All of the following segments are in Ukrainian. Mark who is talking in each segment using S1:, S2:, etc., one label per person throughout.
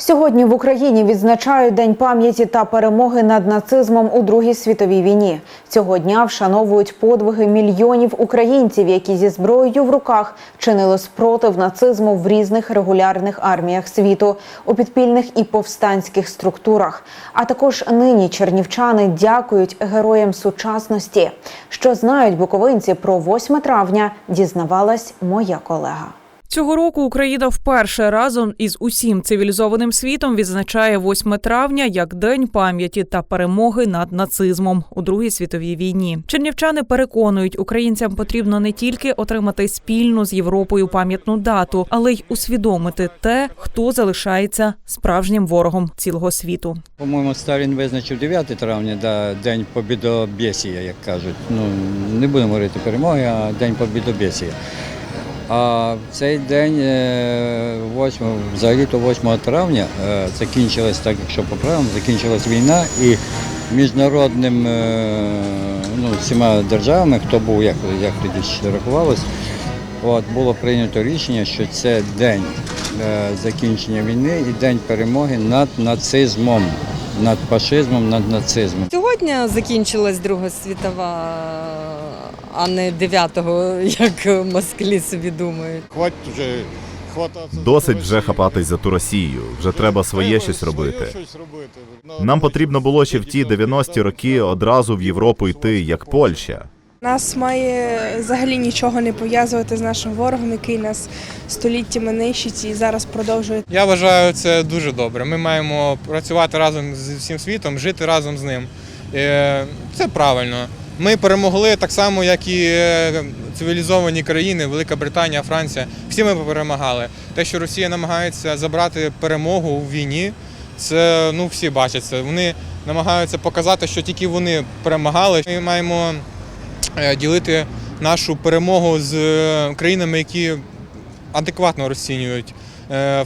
S1: Сьогодні в Україні відзначають День пам'яті та перемоги над нацизмом у Другій світовій війні. Цього дня вшановують подвиги мільйонів українців, які зі зброєю в руках чинили спротив нацизму в різних регулярних арміях світу, у підпільних і повстанських структурах. А також нині чернівчани дякують героям сучасності. Що знають буковинці про 8 травня, дізнавалась моя колега.
S2: Цього року Україна вперше разом із усім цивілізованим світом відзначає 8 травня як День пам'яті та перемоги над нацизмом у Другій світовій війні. Чернівчани переконують, українцям потрібно не тільки отримати спільну з Європою пам'ятну дату, але й усвідомити те, хто залишається справжнім ворогом цілого світу.
S3: По-моєму, Сталін визначив 9 травня, да, День Побідобєсія, як кажуть. Ну, не будемо говорити перемоги, а День Побідобєсія. А в цей день, 8, взагалі-то 8 травня, е, закінчилась, так якщо по правилам, закінчилась війна і міжнародним е, ну, всіма державами, хто був, як, як тоді рахувалось, От, було прийнято рішення, що це день е, закінчення війни і день перемоги над нацизмом, над фашизмом, над нацизмом.
S4: Сьогодні закінчилась Друга світова, а не 9-го, як москалі собі думають.
S5: Хватить вже.
S6: Досить вже хапатись за ту Росію. Вже треба своє щось робити.
S5: щось робити. Ну,
S6: Нам потрібно було ще в ті 90-ті роки одразу в Європу йти, як Польща.
S7: Нас має взагалі нічого не пов'язувати з нашим ворогом, який нас століттями нищить і зараз продовжує.
S8: Я вважаю це дуже добре. Ми маємо працювати разом з всім світом, жити разом з ним. Е, Це правильно. Ми перемогли так само, як і е, цивілізовані країни, Велика Британія, Франція. Всі ми перемагали. Те, що Росія намагається забрати перемогу у війні, це ну всі бачать це. Вони намагаються показати, що тільки вони перемагали. Ми маємо е, ділити нашу перемогу з е, країнами, які адекватно розцінюють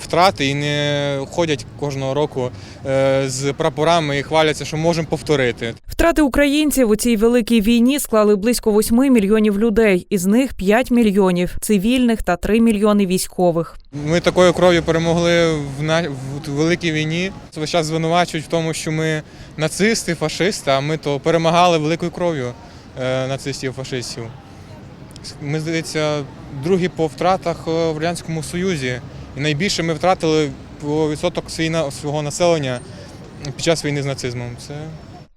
S8: втрати і не ходять кожного року з прапорами і хваляться, що можемо повторити.
S2: Втрати українців у цій великій війні склали близько 8 мільйонів людей, із них 5 мільйонів цивільних та 3 мільйони військових.
S8: Ми такою кров'ю перемогли в, на... в великій війні. Весь час звинувачують в тому, що ми нацисти, фашисти, а ми то перемагали великою кров'ю е, нацистів, фашистів. Ми, здається, другі по втратах е, в Радянському Союзі. І найбільше ми втратили по відсоток свій- свого населення під час війни з нацизмом. Це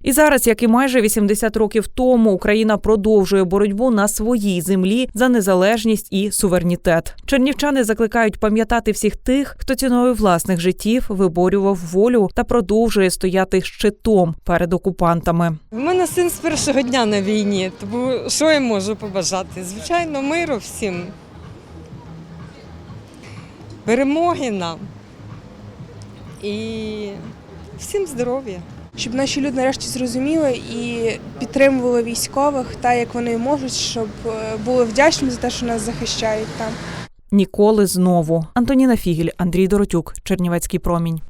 S2: І зараз, як і майже 80 років тому, Україна продовжує боротьбу на своїй землі за незалежність і суверенітет. Чернівчани закликають пам'ятати всіх тих, хто ціною власних життів виборював волю та продовжує стояти щитом перед окупантами.
S4: У мене син з першого дня на війні, тому що я можу побажати? Звичайно, миру всім. Перемоги нам. І всім здоров'я.
S7: Щоб наші люди нарешті зрозуміли і підтримували військових так, як вони можуть, щоб е, були вдячні за те, що нас захищають там.
S2: Ніколи знову. Антоніна Фігель, Андрій Доротюк, Чернівецький промінь.